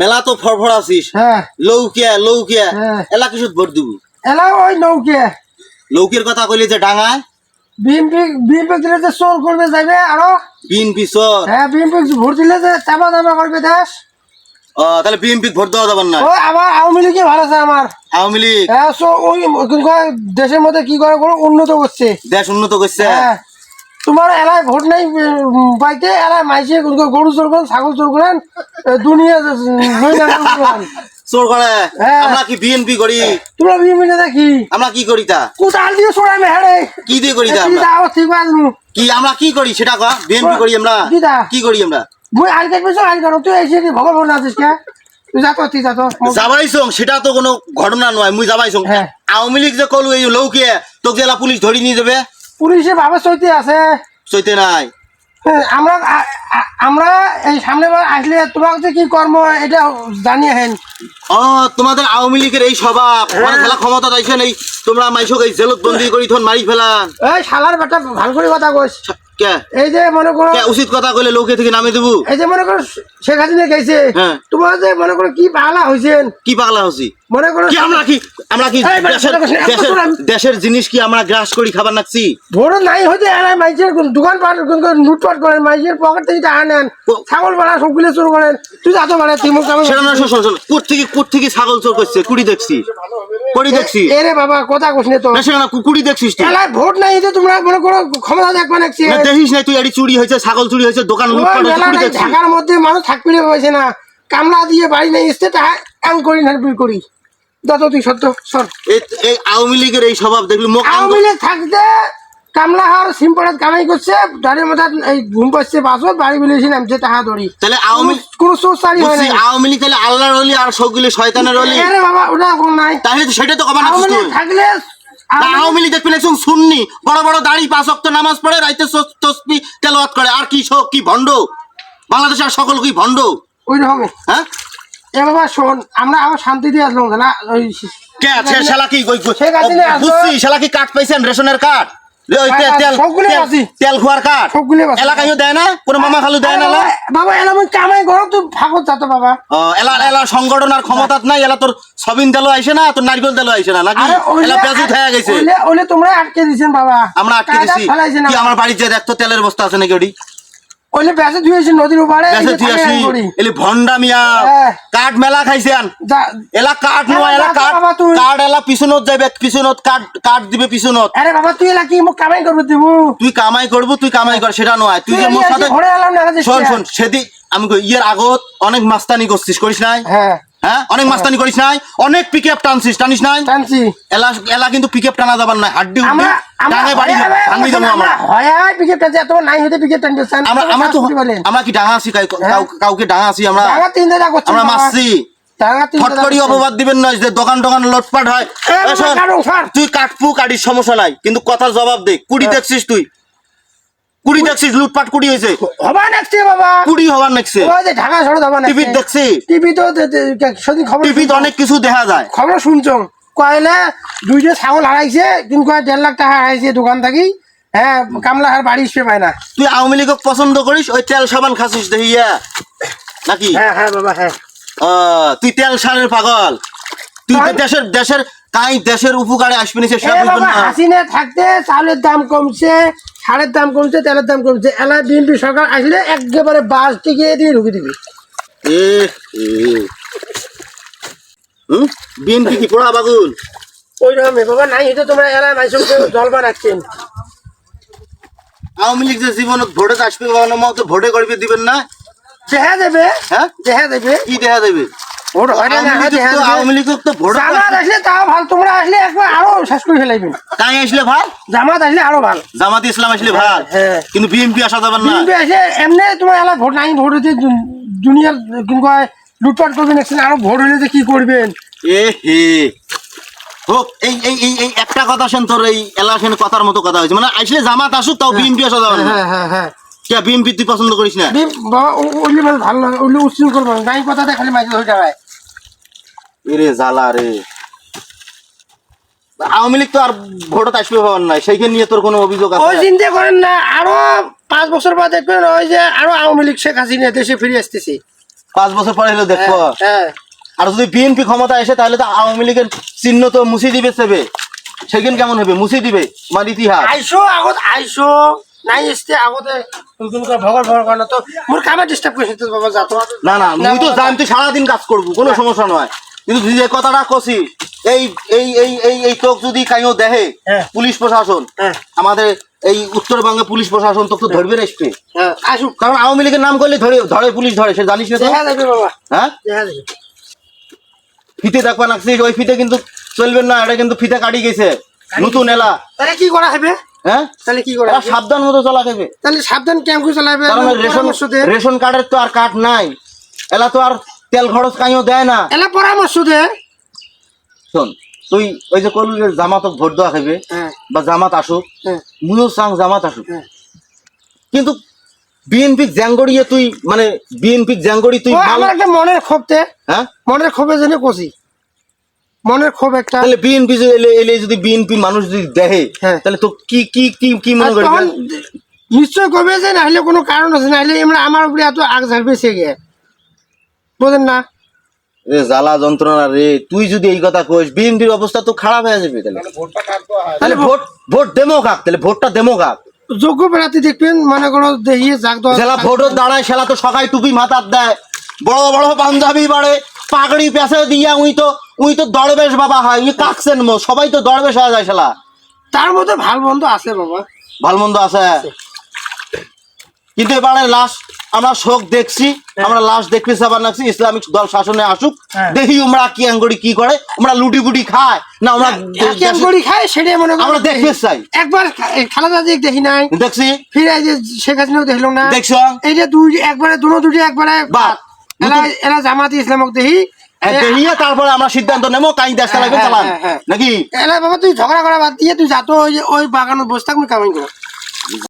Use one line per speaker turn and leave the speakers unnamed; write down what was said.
মেলা তো ফরফর আছিস।
হ্যাঁ।
লৌকিয়া লৌকিয়া।
হ্যাঁ।
এলা কিছুত ভোট দিব?
এলা ওই নৌকে
লৌকির কথা কইলে যে ডাঙায়?
বিএমপি বিএমপি দিলে যে চোর করবে যাবে আরও?
বিন পিছর
হ্যাঁ বিএমপি ভোট দিলে যে চাপা চাপা করবে দেশ।
ও তাহলে বিএনপি ভোট দেওয়া যাবার না?
ওই আবার আওয়ামী লীগই ভালো আছে আমার।
আওয়ামী লীগ?
হ্যাঁ so ওই কি কয়, দেশের মধ্যে কি করে করে উন্নত করছে?
দেশ উন্নত করছে?
হ্যাঁ। তোমার এলাকায় ভোট নাই পাইতে কোন কয় গরু চোর করেন ছাগল চোর করেন দুনিয়া না চোর
করে
হ্যাঁ।
আমরা কি বিএনপি করি?
তোমরা বিএমপি নেতা কি
আমরা কি করি তা?
কোথাল দিয়ে মেহারে
কি দিয়ে করি তা
কি
আমরা
ঠিক আছে।
কি আমরা কি করি সেটা কয়া? বিএনপি করি আমরা?
কি
করি আমরা?
মুই আজ দেখবি তো আজ কারণ তুই এসে কি? ভগবান ভগবান আছিস কে? তুই যা তো যা তো
যাবাইছং সেটা তো কোনো ঘটনা নয় মুই যাবাইছং
হ্যাঁ।
আওয়ামী লীগ যে কলু এই লৌকিয়ে তোকে জেলা পুলিশ ধরি নিয়ে যাবে?
পুলিশে ভাবে সইতে আছে।
সইতে নাই।
হ্যাঁ, আমরা আমরা এই সামনে আসলে তোমার যে কি কর্ম এটা জানিয়ে হেন।
ও তোমাদের আওয়ামী লীগের এই স্বভাব মানে খেলা ক্ষমতা দাইছে নেই তোমরা মাইসক এই জেলত বন্দি করি থন মারি ফেলান।
এই শালার বেটা ভালো করে কথা কইস।
কে?
এই যে মনে করো
কে উচিত কথা কইলে লৌকে থেকে নামে দেবো?
এই যে মনে করো শেখ হাসিনা গেছে।
হ্যাঁ।
তোমার যে মনে করো কি পাগলা হয়েছেন
কি পাগলা হচ্ছি
মনে করো
কি আমরা কি আমরা কি দেশের
বেটা, বেটা,
দেশের
বেটা, বেটা।
দেশের জিনিস কি আমরা গ্রাস করি খাবার নাকছি?
বড় নাই হইতে এলাই মাইজের দোকান পাট লুটপাট করেন মাইজের পকেট থেকে টাকা নেন ছাগল সবগুলো চোর করেন তুই যাতো বাড়া তিমুক
সেটা না শোন শোন শোন থেকে কুট থেকে ছাগল চোর করছে কুড়ি দেখছি। কুড়ি দেখছি।
এরে বাবা কথা না তো।
না সেটা না কুড়ি দেখছিস তুই।
ভোট নাই তোমরা মনে করো ক্ষমতা দেখবা নাকি
না দেখিস তুই চুরি হয়েছে ছাগল চুরি হয়েছে দোকান লুটপাট হয়েছে কুড়ি দেখছিস।
ঢাকার মধ্যে মানুষ না কামলা দিয়ে বাড়ি নেই এসতে টাকা এম করি না করি। যত তুই সত্য সর।
এই এই আওয়ামী লীগের এই স্বভাব দেখলি মুখ
আওয়ামী লীগ থাকতে কামলা কামাই করছে দাঁড়িয়ে মাথা এই ঘুম পাচ্ছে বাসত বাড়ি বেরিয়েছি নামছে টাকা দড়ি
তাহলে আওয়ামী
কোনো সোর্স চারি হয়
বুঝছি,
না
আওয়ামী লীগ তাহলে আল্লাহর হলি আর সবগুলি শয়তানের হলি
আরে বাবা ওটা কোনো নাই।
তাহলে তো সেটা তো কমান
আওয়ামী
আছিস
লীগ
তুই
থাকলে
আওয়ামী লীগ দেখবি একজন শুননি বড় বড় দাড়ি পাঁচ অক্ত নামাজ পড়ে রাইতে তসবি তেলাওয়াত করে। আর কি সব কি ভণ্ড? বাংলাদেশের আর সকল কি ভণ্ড?
ওই
হ্যাঁ?
এ বাবা শোন আমরা আবার শান্তি দিয়ে আসলাম না ওই
কে আছে? শালা কি কই কই-
শেখ হাসিনা
ও,
আসলো।
বুঝছি শালা কি কাট পাইছেন রেশনের কার্ড ওই তে- তেল
সবগুলোই
তেল-
আছে।
তেল খোয়ার কার্ড
সবগুলোই আছে।
এলাকায়ও দেয় না? কোনো মামা খালু দেয় না
বাবা, বাবা এলাম কামাই ভাগত যাতো বাবা।
ও, এলা এলা সংগঠন আর ক্ষমতা নাই এলা তোর সবিন তেলও আইসে না তোর নারকেল তেলও আইসে না নাকি? এলা গেছে।
তোমরা আটকে দিছেন বাবা।
আমরা আটকে দিছি। কি আমার বাড়ির যে দেখতো তেলের বস্তা আছে নাকি ওটি?
ওইলে বেঁচে ধুয়েছি নদীর উপরে
গেছে তুই এলি ভন্ডা মিয়া
হ্যাঁ।
কাঠ মেলা খাইছেন
যা-
এলা কাঠ নয় এলা কাঠ কাঠ এলা পিছনত যাবে পিছনত কাঠ কাঠ দিবে পিছনত।
আরে বাবা তুই এলা কি কামাই করবি দিব
তুই কামাই করব তুই কামাই কর সেটা নয়। তুই যে মোর সাথে শোন শোন আমি ইয়ের আগত অনেক মাস্তানি করছিস করিস নাই?
হ্যাঁ।
হ্যাঁ? অনেক মাস্তানি করিস নাই অনেক পিক আপ টানছিস টানিস নাই?
টানছি।
এলা এলা কিন্তু পিক আপ টানা যাবার নাই হাড্ডি হুড্ডি
আমরা আমরা
ডাঙায় বাড়ি
হয়- হয়-
ভাঙবি দেবো আমরা?
হয় হয় পিকেট টানছি এত নাই হতে পিকেট টানতে চান
আমরা আমরা তো আমরা কি ডাঙা আছি
হ্যাঁ।
কাউ- কাউকে ডাঙা আছি আমরা
টাকা তিন করছি
আমরা অপবাদ দিবেন না যে দোকান দোকান লটপাট হয়।
ছাড়।
তুই কাটপু কাটিস সমস্যা নাই কিন্তু কথার জবাব দে। কুড়ি
হ্যাঁ।
দেখছিস তুই? কুড়ি লুটপাট কুড়ি হয়েছে।
হবা নেক্সট বাবা।
কুড়ি হবার নাকছে
ঢাকা শহরে না
টিভি দেখছি।
টিভি তো সেদিন খবর
টিভিতে অনেক কিছু দেখা যায়।
খবর শুনছ? কয়লে দুইটা ছাগল হারাইছে কিন্তু কয় দেড় লাখ টাকা হারাইছে দোকান থাকি। হ্যাঁ কামলা আর বাড়ি এসে পায় না।
তুই আওয়ামী পছন্দ করিস ওই তেল সাবান খাসিস দেখিয়া নাকি?
হ্যাঁ হ্যাঁ বাবা হ্যাঁ।
তুই তেল সারের পাগল। তুই দেশের দেশের কাই দেশের উপকারে আসবি না সে সব
হাসিনে থাকতে চালের দাম কমছে সারের দাম কমছে তেলের দাম কমছে। এলা বিএনপি সরকার আসলে একেবারে বাস টিকিয়ে দিয়ে ঢুকে দিবি।
হুম? বিএনপি কি পোড়া বাগুন
ওই রকমই বাবা নাই এটা তোমরা এলা মাইসুমকে জল বানাচ্ছেন
আওয়ামী লীগ যে জীবনত ভোটে আসবে বাবা মতো ভোটে করবে দিবেন না?
দেখা দেবে।
হ্যাঁ?
দেখা দেবে।
কি দেখা দেবে?
ভোট হয়
ভোট
জামাত
ইসলাম আসলে ভালো?
হ্যাঁ।
কিন্তু বিএনপি আসা যাবে না।
এমনি তোমার এলা ভোট নাই লুটপাট করবেন আরও যে কি করবেন?
এ হে। হোক এই এই এই এই একটা কথা শুন তোর এই এলাকার কথার মতো কথা হয়েছে। মানে আসলে জামাত আসুক তাও বিএনপি আসা যাবে না।
হ্যাঁ হ্যাঁ হ্যাঁ।
কে তুই পছন্দ করিস না?
বি- বাবা ও- ওইগুলি মানে ভালো লাগে ওইগুলি উচ্ছৃঙ্খল মানে নাই কথাতে খালি মাঝে হয়ে যাবে।
এরে জ্বালা রে। আওয়ামী লীগ তো আর ভোটত আসবে হওয়ার নাই সেইখানে নিয়ে তোর কোনো অভিযোগ
ওই চিন্তা করেন না আরও পাঁচ বছর পর দেখবেন ওই যে আরও আওয়ামী লীগ শেখ হাসিনা দেশে ফিরে আসতেছে।
পাঁচ বছর পরে হলো দেখব।
হ্যাঁ
আর যদি বিএনপি ক্ষমতা এসে তাহলে তো আওয়ামী লীগের চিহ্ন তো মুছি দিবে সেবে। সেদিন কেমন হবে? মুছি দিবে? আমার ইতিহাস।
আইসো আগত আইসো। নাই এসতে আগতে কোনকা ভগর ভগর করে তো মোর কামে ডিস্টার্ব তো বাবা যাতো
না না মুই তো যাই তুই সারাদিন কাজ করব কোনো সমস্যা নয় কিন্তু তুই যে কথাটা এই এই এই এই এই তোক যদি কাইও দেহে
হ্যাঁ।
পুলিশ প্রশাসন
হ্যাঁ।
আমাদের এই উত্তরবঙ্গে পুলিশ প্রশাসন তোকে তো ধরবে আসবে
হ্যাঁ আসুক।
কারণ আওয়ামী লীগের নাম করলে ধরে ধরে পুলিশ ধরে সে জানিস না হ্যাঁ? ফিতে দেখবা নাকছিস ওই ফিতে কিন্তু চলবে না এটা কিন্তু ফিতে কাটি গেছে। নতুন এলা।
কি করা হবে?
হ্যাঁ?
তাহলে কি করা?
সাবধান মতো চলা
তাহলে সাবধান কেমন করে চালাবে
রেশন রেশন কার্ডের তো আর কার্ড নাই। এলা তো আর তেল খরচ কাইও দেয় না।
এলা পরামর্শ দে
শোন তুই ওই যে করলি জামাতক ভোট দেওয়া খাবে
হ্যাঁ।
বা জামাত আসুক
হ্যাঁ।
মুইও চাং জামাত আসুক।
হ্যাঁ।
কিন্তু বিএনপি জ্যাঙ্গড়িয়ে তুই মানে বিএনপি জ্যাঙ্গড়ি তুই
আমার একটা মনের ক্ষোভ তে
হ্যাঁ?
মনের ক্ষোভে জেনে কষি মনের ক্ষোভ একটা
তাহলে বিএনপি এলে এলে যদি বিএনপি মানুষ যদি দেখে
হ্যাঁ।
তাহলে তো কি কি কি কি মনে করবে?
নিশ্চয় কবে যে নাহলে কোনো কারণ আছে নাহলে আমরা আমার উপরে এত আগ ঝাড়বে সে গে বোঝেন না?
রে জ্বালা যন্ত্রণা রে তুই যদি এই কথা কইস বিএনপির অবস্থা তো খারাপ হয়ে যাবে তাহলে। তাহলে ভোট ভোট দেমো কাক তাহলে ভোটটা দেমো কাক
যোগ্য প্রার্থী দেখবেন মনে করো দেখিয়ে যাক দেওয়া
জেলা ভোটও দাঁড়ায় সেলা তো সকাই টুপি মাথার দেয়। বড় বড় পাঞ্জাবি বাড়ে পাগড়ি পেছে দিয়া উই তো উই তো দরবেশ বাবা হয় উই কাকছেন মো সবাই তো দরবেশ হয়ে যায় শালা।
তার মধ্যে ভালো বন্ধু আছে বাবা।
ভালো মন্দ আছে। কিন্তু এবারে লাশ আমরা শোক দেখছি আমরা লাশ দেখতে চাবার নাকছি ইসলামিক দল শাসনে আসুক
হ্যাঁ।
দেখি আমরা কি আঙ্গুড়ি কি করে আমরা লুটি বুটি খায় না আমরা
কেম করি খায় সেটাই মনে করো।
আমরা দেখতে চাই।
একবার খালেদা জিক দেখি নাই।
দেখছি।
ফিরে যে শেখ হাসিনাও দেখল না।
দেখছ?
এই যে দুই একবারে দুটো দুটি একবারে
বাদ।
এরা এরা জামাতি ইসলামক দেখি
হ্যাঁ, দেখিয়ে তারপরে আমরা সিদ্ধান্ত নেব কাই দেশ চালাবে
হ্যাঁ,
চালান
হ্যাঁ, হ্যাঁ।
নাকি?
বাবা তুই ঝগড়া করা বাদ দিয়ে তুই যাতো ওই ওই বাগানে বসে থাকবি কামাই করো।